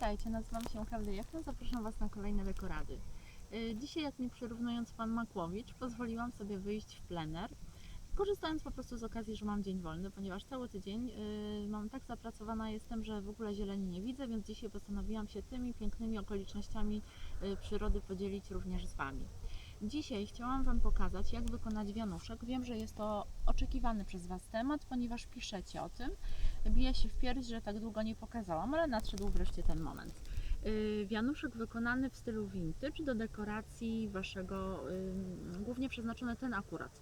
Witajcie, nazywam się Klaudia Jachna, zapraszam Was na kolejne dekorady. Y, Dzisiaj, jak mi przyrównując Pan Makłowicz, pozwoliłam sobie wyjść w plener, korzystając po prostu z okazji, że mam dzień wolny, ponieważ cały tydzień y, mam tak zapracowana jestem, że w ogóle zieleni nie widzę, więc dzisiaj postanowiłam się tymi pięknymi okolicznościami y, przyrody podzielić również z Wami. Dzisiaj chciałam Wam pokazać, jak wykonać wianuszek. Wiem, że jest to oczekiwany przez Was temat, ponieważ piszecie o tym. Bije się w pierś, że tak długo nie pokazałam, ale nadszedł wreszcie ten moment. Yy, Wianuszek wykonany w stylu vintage do dekoracji Waszego, głównie przeznaczony ten akurat,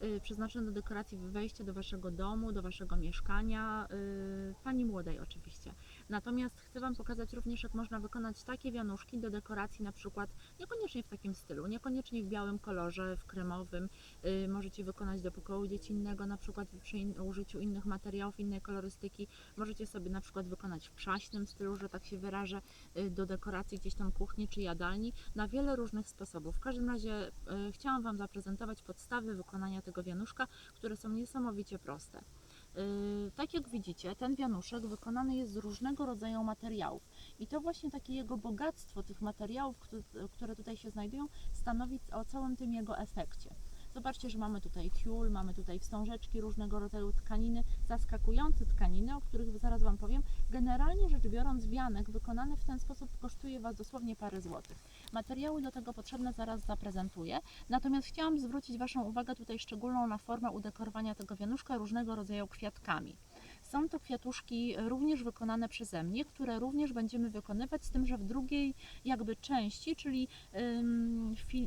yy, przeznaczony do dekoracji wejścia do Waszego domu, do Waszego mieszkania, yy, Pani młodej oczywiście. Natomiast chcę Wam pokazać również, jak można wykonać takie wianuszki do dekoracji na przykład niekoniecznie w takim stylu, niekoniecznie w białym kolorze, w kremowym. Yy, możecie wykonać do pokoju dziecinnego, na przykład przy użyciu innych materiałów, innej kolorystyki. Możecie sobie na przykład wykonać w przaśnym stylu, że tak się wyrażę, do dekoracji gdzieś tam kuchni czy jadalni, na wiele różnych sposobów. W każdym razie chciałam Wam zaprezentować podstawy wykonania tego wianuszka, które są niesamowicie proste. Yy, Tak jak widzicie, ten wianuszek wykonany jest z różnego rodzaju materiałów. I to właśnie takie jego bogactwo tych materiałów, któ- które tutaj się znajdują, stanowi o całym tym jego efekcie. Zobaczcie, że mamy tutaj tiul, mamy tutaj wstążeczki, różnego rodzaju tkaniny, zaskakujące tkaniny, o których zaraz Wam powiem. Generalnie rzecz biorąc, wianek wykonany w ten sposób kosztuje Was dosłownie parę złotych. Materiały do tego potrzebne zaraz zaprezentuję. Natomiast chciałam zwrócić Waszą uwagę tutaj szczególną na formę udekorowania tego wianuszka różnego rodzaju kwiatkami. Są to kwiatuszki również wykonane przeze mnie, które również będziemy wykonywać, z tym, że w drugiej jakby części, czyli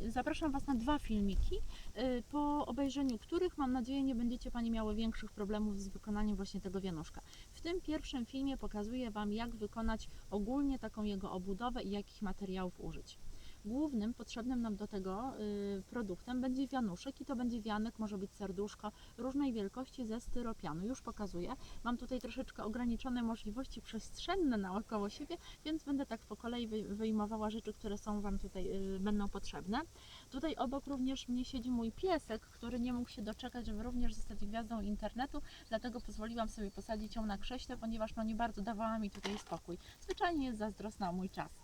zapraszam Was na dwa filmiki, y, po obejrzeniu których mam nadzieję nie będziecie Pani miały większych problemów z wykonaniem właśnie tego wianuszka. W tym pierwszym filmie pokazuję Wam, jak wykonać ogólnie taką jego obudowę i jakich materiałów użyć. Głównym potrzebnym nam do tego y, produktem będzie wianuszek i to będzie wianek, może być serduszko różnej wielkości ze styropianu. Już pokazuję. Mam tutaj troszeczkę ograniczone możliwości przestrzenne naokoło siebie, więc będę tak po kolei wy- wyjmowała rzeczy, które są Wam tutaj y, będą potrzebne. Tutaj obok również mnie siedzi mój piesek, który nie mógł się doczekać, żeby również zostać gwiazdą internetu, dlatego pozwoliłam sobie posadzić ją na krześle, ponieważ no nie bardzo dawała mi tutaj spokój. Zwyczajnie jest zazdrosna o mój czas.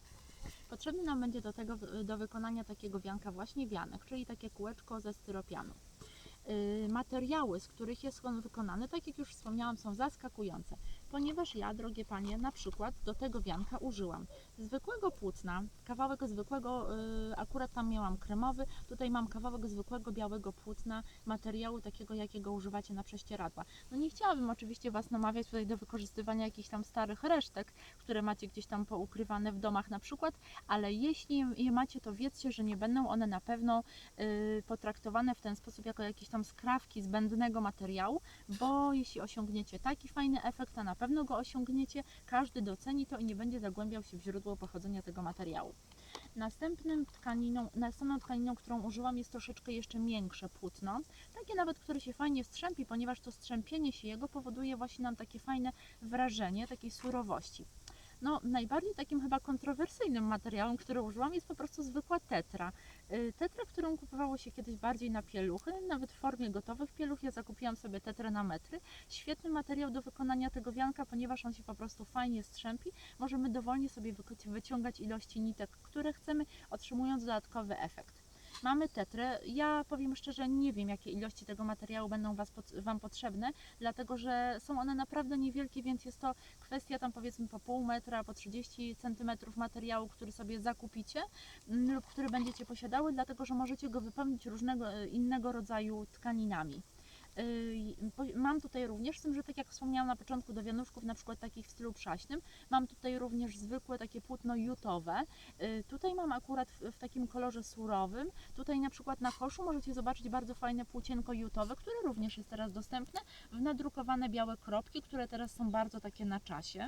Potrzebny nam będzie do tego, do wykonania takiego wianka właśnie wianek, czyli takie kółeczko ze styropianu. Yy, Materiały, z których jest on wykonany, tak jak już wspomniałam, są zaskakujące, ponieważ ja, drogie panie, na przykład do tego wianka użyłam zwykłego płótna, kawałek zwykłego, yy, akurat tam miałam kremowy, tutaj mam kawałek zwykłego białego płótna, materiału takiego, jakiego używacie na prześcieradła. No nie chciałabym oczywiście Was namawiać tutaj do wykorzystywania jakichś tam starych resztek, które macie gdzieś tam poukrywane w domach na przykład, ale jeśli je macie, to wiedzcie, że nie będą one na pewno y, potraktowane w ten sposób jako jakieś tam skrawki zbędnego materiału, bo jeśli osiągniecie taki fajny efekt, a na pewno go osiągniecie, każdy doceni to i nie będzie zagłębiał się w źródło pochodzenia tego materiału. Następnym tkaniną, następną tkaniną, którą użyłam jest troszeczkę jeszcze miększe płótno, takie nawet, które się fajnie strzępi, ponieważ to strzępienie się jego powoduje właśnie nam takie fajne wrażenie takiej surowości. No, najbardziej takim chyba kontrowersyjnym materiałem, który użyłam, jest po prostu zwykła tetra. Y, Tetra, którą kupowało się kiedyś bardziej na pieluchy, nawet w formie gotowych pieluch. Ja zakupiłam sobie tetrę na metry. Świetny materiał do wykonania tego wianka, ponieważ on się po prostu fajnie strzępi. Możemy dowolnie sobie wyciągać ilości nitek, które chcemy, otrzymując dodatkowy efekt. Mamy tetrę. Ja powiem szczerze, nie wiem, jakie ilości tego materiału będą was, Wam potrzebne, dlatego że są one naprawdę niewielkie, więc jest to kwestia tam powiedzmy po pół metra, po 30 centymetrów materiału, który sobie zakupicie mm, lub który będziecie posiadały, dlatego że możecie go wypełnić różnego e, innego rodzaju tkaninami. Po- Mam tutaj również, z tym, że tak jak wspomniałam na początku, do wianuszków na przykład takich w stylu przaśnym, mam tutaj również zwykłe takie płótno jutowe. Yy, Tutaj mam akurat w, takim kolorze surowym. Tutaj na przykład na koszu możecie zobaczyć bardzo fajne płócienko jutowe, które również jest teraz dostępne w nadrukowane białe kropki, które teraz są bardzo takie na czasie.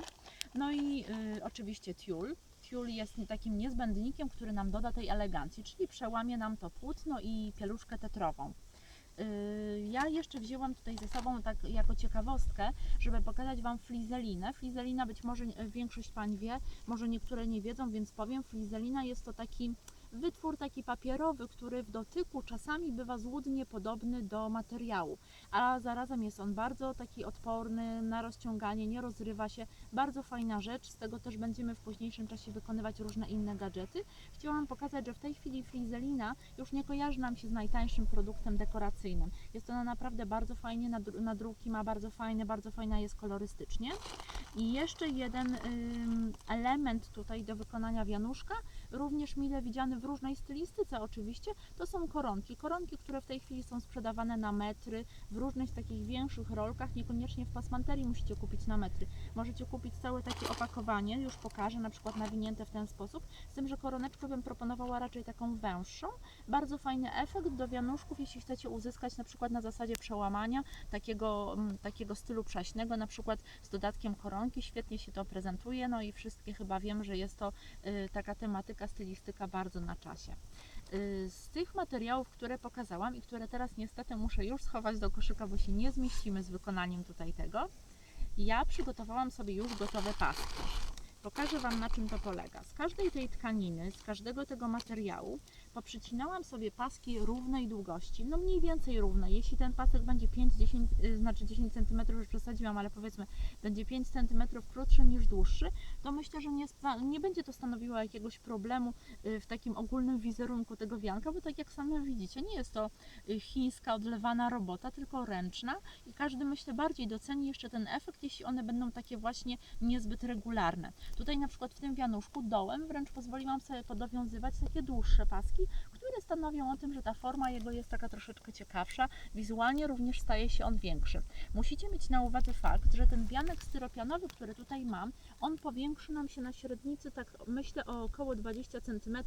No i yy, oczywiście tiul. Tiul jest takim niezbędnikiem, który nam doda tej elegancji, czyli przełamie nam to płótno i pieluszkę tetrową. Yy, Ja jeszcze wzięłam tutaj ze sobą tak jako ciekawostkę, żeby pokazać Wam flizelinę. Flizelina być może większość Pań wie, może niektóre nie wiedzą, więc powiem. Flizelina jest to taki wytwór taki papierowy, który w dotyku czasami bywa złudnie podobny do materiału, a zarazem jest on bardzo taki odporny na rozciąganie, nie rozrywa się. Bardzo fajna rzecz, z tego też będziemy w późniejszym czasie wykonywać różne inne gadżety. Chciałam pokazać, że w tej chwili frizelina już nie kojarzy nam się z najtańszym produktem dekoracyjnym. Jest ona naprawdę bardzo fajnie, nadru- nadruki ma bardzo fajne, bardzo fajna jest kolorystycznie. I jeszcze jeden element tutaj do wykonania wianuszka, również mile widziany w różnej stylistyce oczywiście, to są koronki. Koronki, które w tej chwili są sprzedawane na metry, w różnych takich większych rolkach, niekoniecznie w pasmanterii musicie kupić na metry. Możecie kupić całe takie opakowanie, już pokażę, na przykład nawinięte w ten sposób, z tym, że koroneczkę bym proponowała raczej taką węższą. Bardzo fajny efekt do wianuszków, jeśli chcecie uzyskać na przykład na zasadzie przełamania takiego, mm, takiego stylu prześnego, na przykład z dodatkiem koronki, świetnie się to prezentuje, no i wszystkie chyba wiem, że jest to y, taka tematyka, stylistyka bardzo na czasie. Y, Z tych materiałów, które pokazałam i które teraz niestety muszę już schować do koszyka, bo się nie zmieścimy z wykonaniem tutaj tego, ja przygotowałam sobie już gotowe paski. Pokażę Wam na czym to polega. Z każdej tej tkaniny, z każdego tego materiału poprzycinałam sobie paski równej długości, no mniej więcej równe. Jeśli ten pasek będzie 5-10, y, znaczy 10 cm, już przesadziłam, ale powiedzmy będzie 5 cm krótszy niż dłuższy, to myślę, że nie, nie będzie to stanowiło jakiegoś problemu y, w takim ogólnym wizerunku tego wianka, bo tak jak same widzicie, nie jest to y, chińska odlewana robota, tylko ręczna i każdy myślę bardziej doceni jeszcze ten efekt, jeśli one będą takie właśnie niezbyt regularne. Tutaj na przykład w tym wianuszku dołem wręcz pozwoliłam sobie podowiązywać takie dłuższe paski, które stanowią o tym, że ta forma jego jest taka troszeczkę ciekawsza, wizualnie również staje się on większy. Musicie mieć na uwadze fakt, że ten wianek styropianowy, który tutaj mam, on powiększy nam się na średnicy, tak myślę o około 20 cm,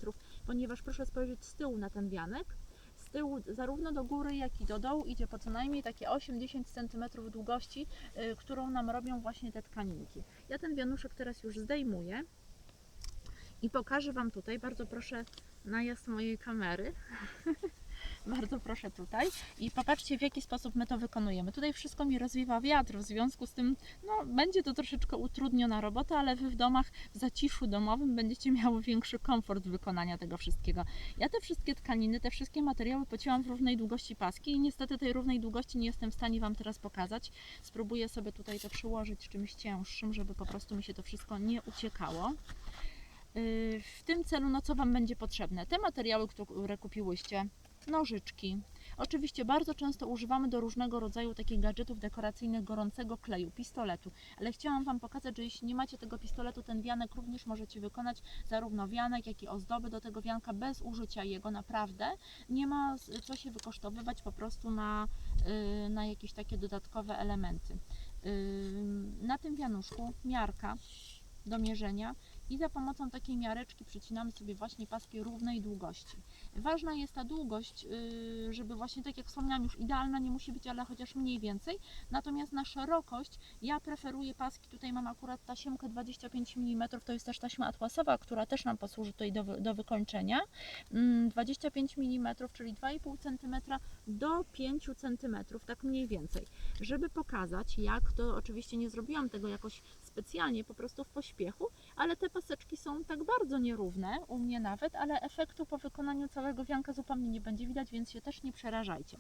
ponieważ proszę spojrzeć z tyłu na ten wianek. Z tyłu zarówno do góry, jak i do dołu idzie po co najmniej takie 8-10 cm długości, y, którą nam robią właśnie te tkaninki. Ja ten wianuszek teraz już zdejmuję i pokażę Wam tutaj, bardzo proszę najazd mojej kamery. Bardzo proszę tutaj i popatrzcie w jaki sposób my to wykonujemy. Tutaj wszystko mi rozwiewa wiatr, w związku z tym no, będzie to troszeczkę utrudniona robota, ale Wy w domach w zaciszu domowym będziecie miały większy komfort wykonania tego wszystkiego. Ja te wszystkie tkaniny, te wszystkie materiały pocięłam w równej długości paski i niestety tej równej długości nie jestem w stanie Wam teraz pokazać. Spróbuję sobie tutaj to przyłożyć czymś cięższym, żeby po prostu mi się to wszystko nie uciekało. Yy, W tym celu, no co Wam będzie potrzebne? Te materiały, które kupiłyście, nożyczki. Oczywiście bardzo często używamy do różnego rodzaju takich gadżetów dekoracyjnych gorącego kleju, pistoletu, ale chciałam Wam pokazać, że jeśli nie macie tego pistoletu, ten wianek również możecie wykonać, zarówno wianek, jak i ozdoby do tego wianka bez użycia jego naprawdę. Nie ma co się wykosztowywać po prostu na, yy, na jakieś takie dodatkowe elementy. Na tym wianuszku miarka do mierzenia i za pomocą takiej miareczki przycinamy sobie właśnie paski równej długości. Ważna jest ta długość, yy, żeby właśnie tak jak wspomniałam, już idealna nie musi być, ale chociaż mniej więcej. Natomiast na szerokość ja preferuję paski, tutaj mam akurat tasiemkę 25 mm, to jest też taśma atłasowa, która też nam posłuży tutaj do, do wykończenia. Mm, 25 mm, czyli 2,5 cm do 5 cm, tak mniej więcej. Żeby pokazać, jak to oczywiście nie zrobiłam tego jakoś specjalnie, po prostu w pośpiechu, ale te paseczki są tak bardzo nierówne, u mnie nawet, ale efektu po wykonaniu całego wianka zupełnie nie będzie widać, więc się też nie przerażajcie.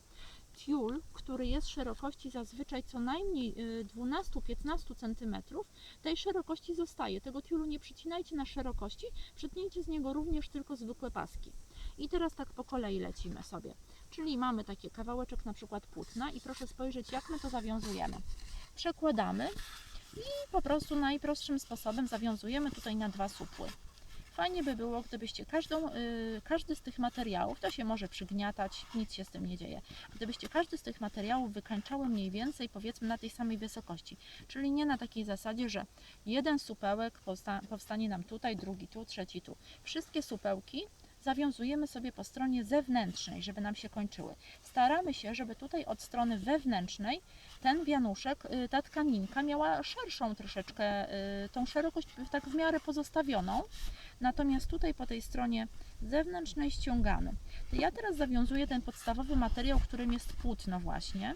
Tiul, który jest szerokości zazwyczaj co najmniej y, 12-15 cm, tej szerokości zostaje. Tego tiulu nie przycinajcie na szerokości, przytnijcie z niego również tylko zwykłe paski. I teraz tak po kolei lecimy sobie. Czyli mamy taki kawałeczek na przykład płótna i proszę spojrzeć jak my to zawiązujemy. Przekładamy i po prostu najprostszym sposobem zawiązujemy tutaj na dwa supły. Fajnie by było, gdybyście każdą, y, każdy z tych materiałów, to się może przygniatać, nic się z tym nie dzieje, gdybyście każdy z tych materiałów wykańczały mniej więcej powiedzmy na tej samej wysokości, czyli nie na takiej zasadzie, że jeden supełek powsta- powstanie nam tutaj, drugi tu, trzeci tu. Wszystkie supełki zawiązujemy sobie po stronie zewnętrznej, żeby nam się kończyły. Staramy się, żeby tutaj od strony wewnętrznej ten wianuszek, y, ta tkaninka miała szerszą troszeczkę, y, tą szerokość tak w miarę pozostawioną. Natomiast tutaj po tej stronie zewnętrznej ściągamy. Ja teraz zawiązuję ten podstawowy materiał, którym jest płótno właśnie.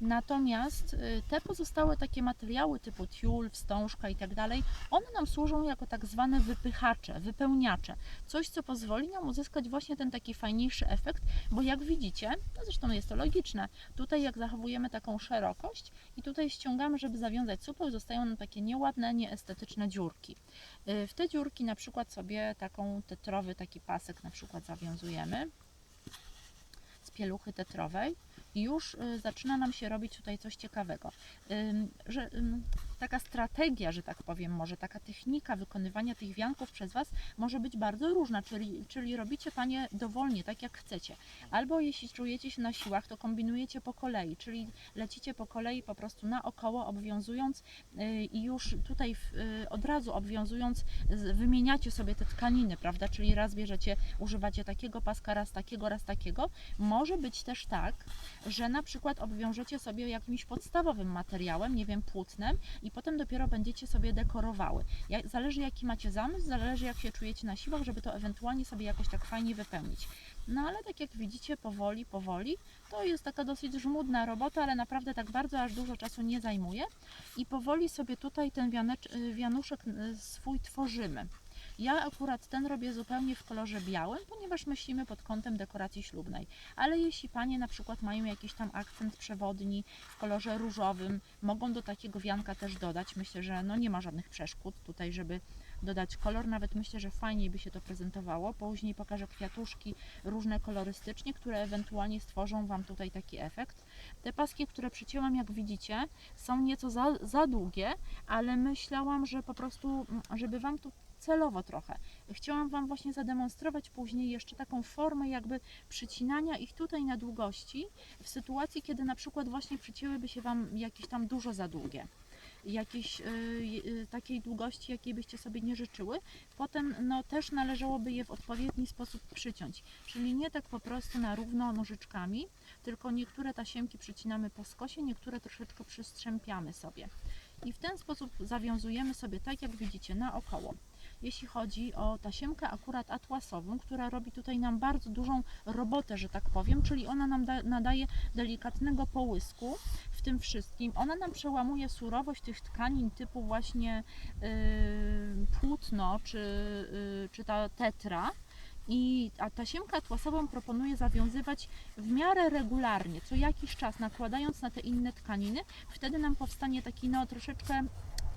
Natomiast y, te pozostałe takie materiały typu tiul, wstążka i tak dalej, one nam służą jako tak zwane wypychacze, wypełniacze. Coś, co pozwoli nam uzyskać właśnie ten taki fajniejszy efekt, bo jak widzicie, no zresztą jest to logiczne, tutaj jak zachowujemy taką szerokość i tutaj ściągamy, żeby zawiązać supeł, zostają nam takie nieładne, nieestetyczne dziurki. Y, W te dziurki na przykład sobie taką tetrowy taki pasek na przykład zawiązujemy z pieluchy tetrowej już y, zaczyna nam się robić tutaj coś ciekawego. Że, taka strategia, że tak powiem, może taka technika wykonywania tych wianków przez Was może być bardzo różna, czyli, czyli robicie Panie dowolnie, tak jak chcecie. Albo jeśli czujecie się na siłach, to kombinujecie po kolei, czyli lecicie po kolei po prostu naokoło, obwiązując y, i już tutaj y, od razu obwiązując, wymieniacie sobie te tkaniny, prawda? Czyli raz bierzecie, używacie takiego paska, raz takiego, raz takiego. Może być też tak, że na przykład obwiążecie sobie jakimś podstawowym materiałem, nie wiem, płótnem i potem dopiero będziecie sobie dekorowały. Zależy jaki macie zamysł, zależy jak się czujecie na siłach, żeby to ewentualnie sobie jakoś tak fajnie wypełnić. No ale tak jak widzicie, powoli, powoli, to jest taka dosyć żmudna robota, ale naprawdę tak bardzo aż dużo czasu nie zajmuje i powoli sobie tutaj ten wianecz, y, wianuszek y, swój tworzymy. Ja akurat ten robię zupełnie w kolorze białym, ponieważ myślimy pod kątem dekoracji ślubnej. Ale jeśli panie na przykład mają jakiś tam akcent przewodni w kolorze różowym, mogą do takiego wianka też dodać. Myślę, że no nie ma żadnych przeszkód tutaj, żeby dodać kolor. Nawet myślę, że fajniej by się to prezentowało. Później pokażę kwiatuszki różne kolorystycznie, które ewentualnie stworzą Wam tutaj taki efekt. Te paski, które przycięłam, jak widzicie, są nieco za, za długie, ale myślałam, że po prostu, mm, żeby Wam tu celowo trochę. Chciałam Wam właśnie zademonstrować później jeszcze taką formę jakby przycinania ich tutaj na długości w sytuacji, kiedy na przykład właśnie przycięłyby się Wam jakieś tam dużo za długie. Jakiejś y, y, takiej długości, jakiej byście sobie nie życzyły. Potem no, też należałoby je w odpowiedni sposób przyciąć. Czyli nie tak po prostu na równo nożyczkami, tylko niektóre tasiemki przycinamy po skosie, niektóre troszeczkę przystrzępiamy sobie. I w ten sposób zawiązujemy sobie tak, jak widzicie, naokoło jeśli chodzi o tasiemkę akurat atłasową, która robi tutaj nam bardzo dużą robotę, że tak powiem, czyli ona nam da, nadaje delikatnego połysku w tym wszystkim. Ona nam przełamuje surowość tych tkanin typu właśnie yy, płótno czy, yy, czy ta tetra. I a tasiemkę atłasową proponuję zawiązywać w miarę regularnie, co jakiś czas nakładając na te inne tkaniny. Wtedy nam powstanie taki no troszeczkę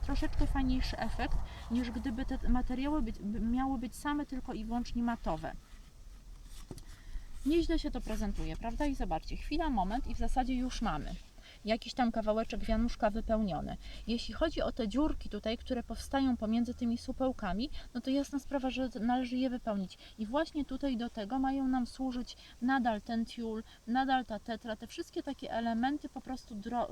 troszeczkę fajniejszy efekt, niż gdyby te materiały być, by- miały być same tylko i wyłącznie matowe. Nieźle się to prezentuje, prawda? I zobaczcie, chwila, moment i w zasadzie już mamy jakiś tam kawałeczek wianuszka wypełniony. Jeśli chodzi o te dziurki tutaj, które powstają pomiędzy tymi supełkami, no to jasna sprawa, że należy je wypełnić. I właśnie tutaj do tego mają nam służyć nadal ten tiul, nadal ta tetra, te wszystkie takie elementy po prostu dro,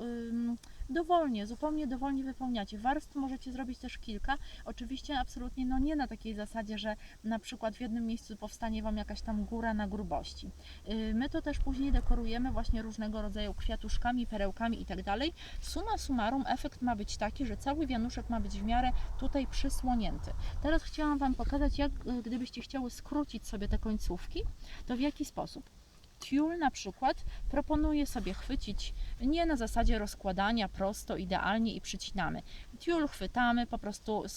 dowolnie, zupełnie dowolnie wypełniacie. Warstw możecie zrobić też kilka. Oczywiście absolutnie no nie na takiej zasadzie, że na przykład w jednym miejscu powstanie Wam jakaś tam góra na grubości. Yy, My to też później dekorujemy właśnie różnego rodzaju kwiatuszkami, perełkami i tak dalej. Suma summarum efekt ma być taki, że cały wianuszek ma być w miarę tutaj przysłonięty. Teraz chciałam Wam pokazać, jak y, gdybyście chciały skrócić sobie te końcówki, to w jaki sposób. Tiul na przykład proponuje sobie chwycić nie na zasadzie rozkładania prosto, idealnie i przycinamy. Tiul chwytamy, po prostu y,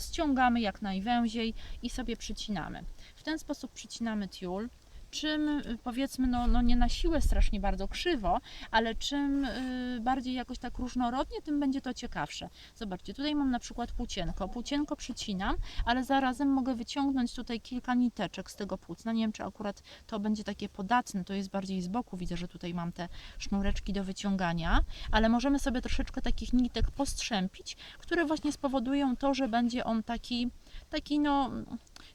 ściągamy jak najwęziej i sobie przycinamy. W ten sposób przycinamy tiul. Czym y, powiedzmy, no, no nie na siłę strasznie bardzo krzywo, ale czym y, bardziej jakoś tak różnorodnie, tym będzie to ciekawsze. Zobaczcie, tutaj mam na przykład płócienko. Płócienko przycinam, ale zarazem mogę wyciągnąć tutaj kilka niteczek z tego płótna. Nie wiem, czy akurat to będzie takie podatne, to jest bardziej z boku. Widzę, że tutaj mam te sznureczki do wyciągania, ale możemy sobie troszeczkę takich nitek postrzępić, które właśnie spowodują to, że będzie on taki, taki no,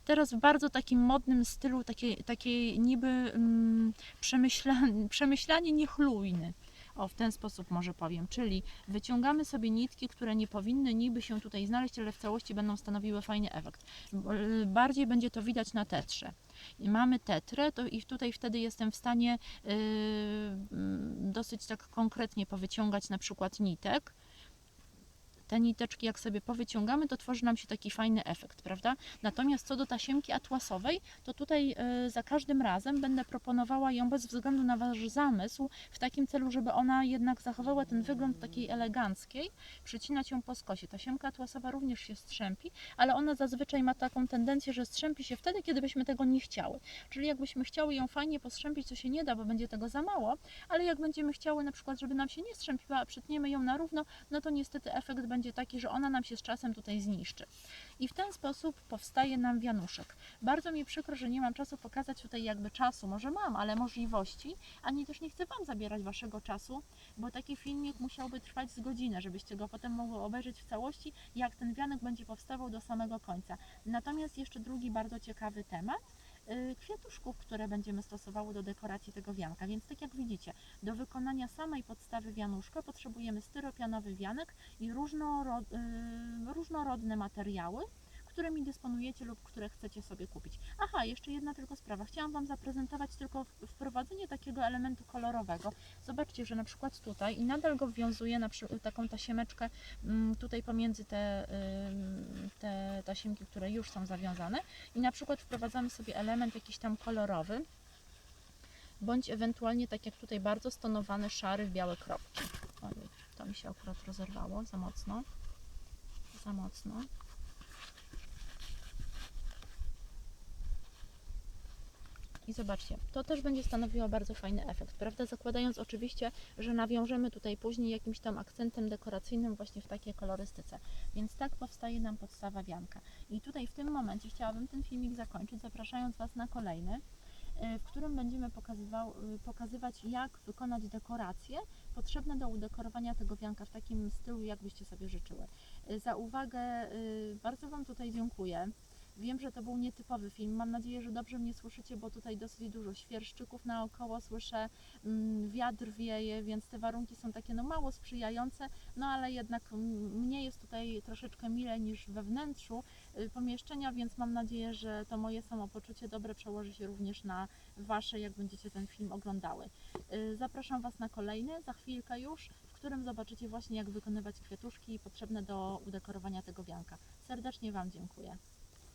teraz w bardzo takim modnym stylu, takiej, niby mm, przemyślanie, przemyślanie niechlujny. O, w ten sposób może powiem, czyli wyciągamy sobie nitki, które nie powinny niby się tutaj znaleźć, ale w całości będą stanowiły fajny efekt. Y, Bardziej będzie to widać na tetrze. I mamy tetrę, to i tutaj wtedy jestem w stanie yy, dosyć tak konkretnie powyciągać na przykład nitek. Te niteczki jak sobie powyciągamy, to tworzy nam się taki fajny efekt, prawda? Natomiast co do tasiemki atłasowej, to tutaj y, za każdym razem będę proponowała ją bez względu na Wasz zamysł, w takim celu, żeby ona jednak zachowała ten wygląd takiej eleganckiej, przycinać ją po skosie. Tasiemka atłasowa również się strzępi, ale ona zazwyczaj ma taką tendencję, że strzępi się wtedy, kiedy byśmy tego nie chciały. Czyli jakbyśmy chciały ją fajnie postrzępić, to się nie da, bo będzie tego za mało, ale jak będziemy chciały na przykład, żeby nam się nie strzępiła, a przytniemy ją na równo, no to niestety efekt będzie taki, że ona nam się z czasem tutaj zniszczy. I w ten sposób powstaje nam wianuszek. Bardzo mi przykro, że nie mam czasu pokazać tutaj jakby czasu, może mam, ale możliwości, ani też nie chcę Wam zabierać Waszego czasu, bo taki filmik musiałby trwać z godzinę, żebyście go potem mogły obejrzeć w całości, jak ten wianek będzie powstawał do samego końca. Natomiast jeszcze drugi bardzo ciekawy temat, kwiatuszków, które będziemy stosowały do dekoracji tego wianka. Więc tak jak widzicie, do wykonania samej podstawy wianuszka potrzebujemy styropianowy wianek i różnoro, y, różnorodne materiały, którymi dysponujecie lub które chcecie sobie kupić. Aha, jeszcze jedna tylko sprawa. Chciałam Wam zaprezentować tylko wprowadzenie takiego elementu kolorowego. Zobaczcie, że na przykład tutaj i nadal go wwiązuję na taką tasiemeczkę mm, tutaj pomiędzy te, te tasiemki, które już są zawiązane i na przykład wprowadzamy sobie element jakiś tam kolorowy bądź ewentualnie tak jak tutaj bardzo stonowany szary w białe kropki. Ojej, to mi się akurat rozerwało za mocno. Za mocno. I zobaczcie, to też będzie stanowiło bardzo fajny efekt, prawda? Zakładając oczywiście, że nawiążemy tutaj później jakimś tam akcentem dekoracyjnym właśnie w takiej kolorystyce. Więc tak powstaje nam podstawa wianka. I tutaj w tym momencie chciałabym ten filmik zakończyć, zapraszając Was na kolejny, y, w którym będziemy y, pokazywać, jak wykonać dekoracje potrzebne do udekorowania tego wianka w takim stylu, jakbyście sobie życzyły. Y, Za uwagę bardzo Wam tutaj dziękuję. Wiem, że to był nietypowy film. Mam nadzieję, że dobrze mnie słyszycie, bo tutaj dosyć dużo świerszczyków naokoło słyszę, mm, wiatr wieje, więc te warunki są takie no mało sprzyjające, no ale jednak mnie jest tutaj troszeczkę milej niż we wnętrzu y, pomieszczenia, więc mam nadzieję, że to moje samopoczucie dobre przełoży się również na Wasze, jak będziecie ten film oglądały. Y, Zapraszam Was na kolejny, za chwilkę już, w którym zobaczycie właśnie jak wykonywać kwiatuszki potrzebne do udekorowania tego wianka. Serdecznie Wam dziękuję.